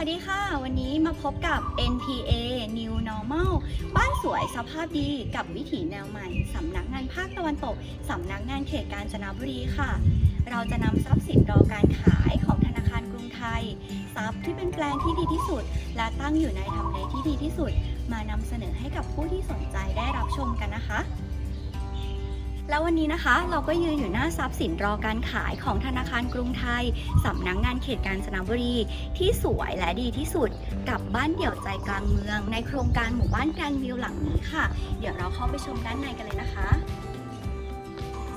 วัสดีค่ะ วันนี้มาพบกับ NPA New Normal บ้านสวยสภาพดีกับวิถีแนวใหม่ สำนักงานภาคตะวันตก สำนักงานเขตกาญจนบุรีค่ะ เราจะนำทรัพย์สินรอการขายของธนาคารกรุงไทย ทรัพย์ที่เป็นแปลงที่ดีที่สุด และตั้งอยู่ในทำเลที่ดีที่สุด มานำเสนอให้กับผู้ที่สนใจได้รับชมกันนะคะ แล้ววันนี้นะคะเราก็ยืนอยู่หน้าทรัพย์สินรอการขายของธนาคารกรุงไทยสำนักงงานเขตกาญจนบุรี ที่สวยและดีที่สุดกับบ้านเดี่ยวใจกลางเมือง ในโครงการหมู่บ้านแกรนวิวหลังนี้ค่ะ เดี๋ยวเราเข้าไปชมด้านในกันเลยนะคะ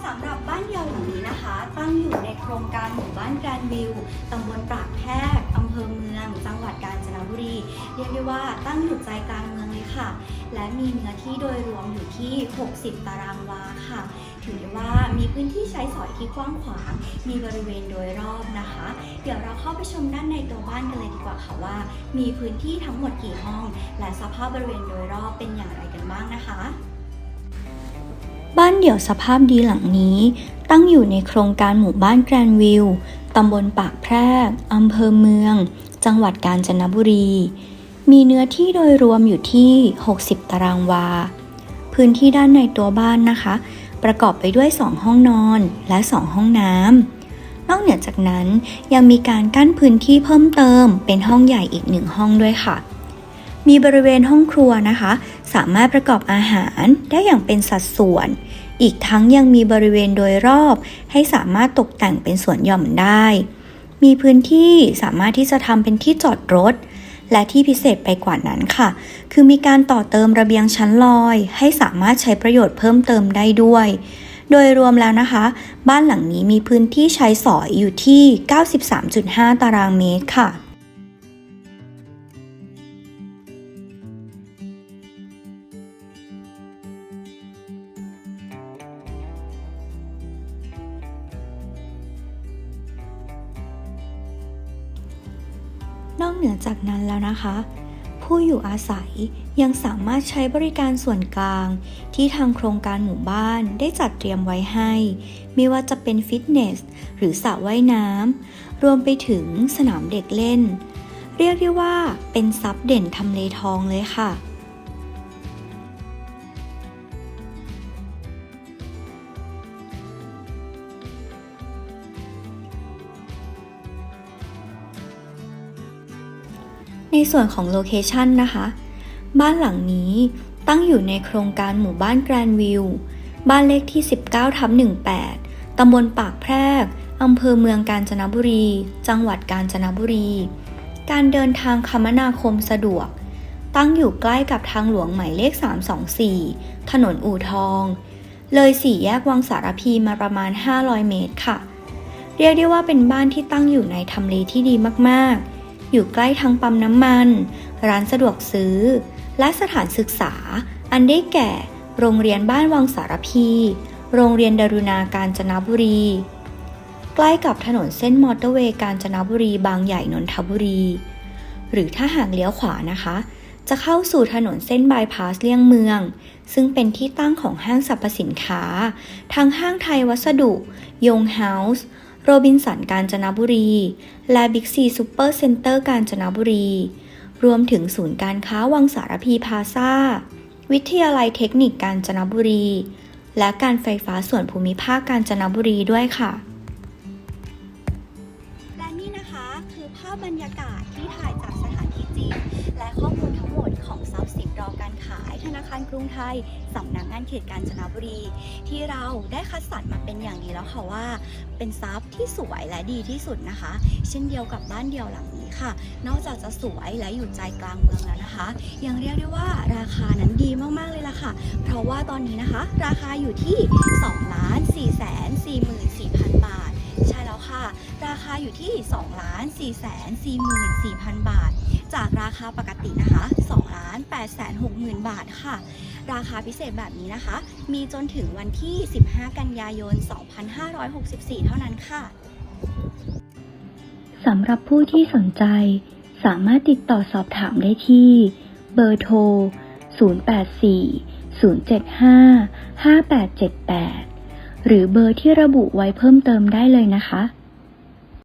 สำหรับบ้านเดี่ยวหลังนี้นะคะ ตั้งอยู่ในโครงการหมู่บ้านแกรนวิวตำบลปากแพรกอำเภอเมือง จังหวัดกาญจนบุรี เรียกได้ว่าตั้งอยู่ใจกลางเมืองเลยค่ะ และมีเนื้อที่โดยรวมอยู่ที่ 60 ตารางวาค่ะ ถือได้ว่ามีพื้นที่ใช้สอยที่กว้างขวาง มีบริเวณโดยรอบนะคะ เดี๋ยวเราเข้าไปชมด้านในตัวบ้านกันเลยดีกว่าค่ะว่า มีพื้นที่ทั้งหมดกี่ห้อง และสภาพบริเวณโดยรอบเป็นอย่างไรกันบ้างนะคะบ้านเดี่ยวสภาพดีหลังนี้ ตั้งอยู่ในโครงการหมู่บ้านแกรนด์วิวตำบลปากแพรกอำเภอเมือง จังหวัดกาญจนบุรี มีเนื้อที่โดยรวมอยู่ที่ 60 ตารางวา พื้นที่ด้านในตัวบ้านนะคะ ประกอบไปด้วย 2 ห้องนอนและ 2 ห้องน้ำ นอกเหนือจากนั้นยังมีการกั้นพื้นที่เพิ่มเติมเป็นห้องใหญ่อีกหนึ่งห้องด้วยค่ะ มีบริเวณห้องครัวนะคะ สามารถประกอบอาหารได้อย่างเป็นสัดส่วน อีกทั้งยังมีบริเวณโดยรอบให้สามารถตกแต่งเป็นสวนหย่อมได้ มีพื้นที่สามารถที่จะทำเป็นที่จอดรถ และที่พิเศษไปกว่านั้นค่ะ คือมีการต่อเติมระเบียงชั้นลอย ให้สามารถใช้ประโยชน์เพิ่มเติมได้ด้วย โดยรวมแล้วนะคะ บ้านหลังนี้มีพื้นที่ใช้สอยอยู่ที่ 93.5 ตารางเมตรค่ะ นอกเหนือจากนั้นแล้วนะคะ ผู้อยู่อาศัยยังสามารถใช้บริการส่วนกลาง ที่ทางโครงการหมู่บ้านได้จัดเตรียมไว้ให้ ไม่ว่าจะเป็นฟิตเนส หรือสระว่ายน้ำรวมไปถึงสนามเด็กเล่น เรียกได้ว่าเป็นซับเด่นทำเลทองเลยค่ะ ในส่วนของโลเคชันนะคะ บ้านหลังนี้ตั้งอยู่ในโครงการหมู่บ้านแกรนวิว บ้านเลขที่ 19ทับ18 ตำบลปากแพรกอำเภอเมืองกาญจนบุรี จังหวัดกาญจนบุรี การเดินทางคมนาคมสะดวก ตั้งอยู่ใกล้กับทางหลวงหมายเลข 324 ถนนอู่ทอง เลยสี่แยกวังสารพีมาประมาณ 500 เมตรค่ะ เรียกได้ว่าเป็นบ้านที่ตั้งอยู่ในทำเลที่ดีมากๆ อยู่ใกล้ทั้งปั๊มน้ำมัน ร้านสะดวกซื้อ และสถานศึกษา อันได้แก่ โรงเรียนบ้านวังสารพี โรงเรียนดารุณาการจนบุรี ใกล้กับถนนเส้นมอเตอร์เวย์กาญจนบุรีบางใหญ่นนทบุรี หรือถ้าหากเลี้ยวขวานะคะ จะเข้าสู่ถนนเส้นบายพาสเลี่ยงเมือง ซึ่งเป็นที่ตั้งของห้างสรรพสินค้า ทั้งห้างไทยวัสดุ ยงเฮาส์ โรบินสันกาญจนบุรี และบิ๊กซีซูเปอร์เซ็นเตอร์กาญจนบุรี รวมถึงศูนย์การค้าวังสารพีพาซาวิทยาลัยเทคนิคกาญจนบุรี และการไฟฟ้าส่วนภูมิภาคกาญจนบุรีด้วยค่ะและายธนารกรุงไทยสำนักงงานเขตกาญจนบุรี ที่เราได้คัดสรรมาเป็นอย่างดีแล้วค่ะว่า เป็นทรัพย์ที่สวยและดีที่สุดนะคะ เช่นเดียวกับบ้านเดียวหลังนี้ค่ะ นอกจากจะสวยและอยู่ใจกลางเมืองแล้วนะคะ ยังเรียกได้ว่าราคานั้นดีมากๆเลยล่ะค่ะ เพราะว่าตอนนี้นะคะ ราคาอยู่ที่2ล้าน4แสน44,000 บาทใช่แล้ว ค่ะ ราคาอยู่ที่2ล้าน4แสน44,000 บาท จากราคาปกตินะคะ2ล้าน8แสน60,000 บาทค่ะ ราคาพิเศษแบบนี้นะคะ มีจนถึงวันที่ 15 กันยายน 2564 เท่านั้นค่ะสำหรับผู้ที่สนใจ สามารถติดต่อสอบถามได้ที่ เบอร์โทร 084 075 5878 หรือเบอร์ที่ระบุไว้เพิ่มเติมได้เลยนะคะ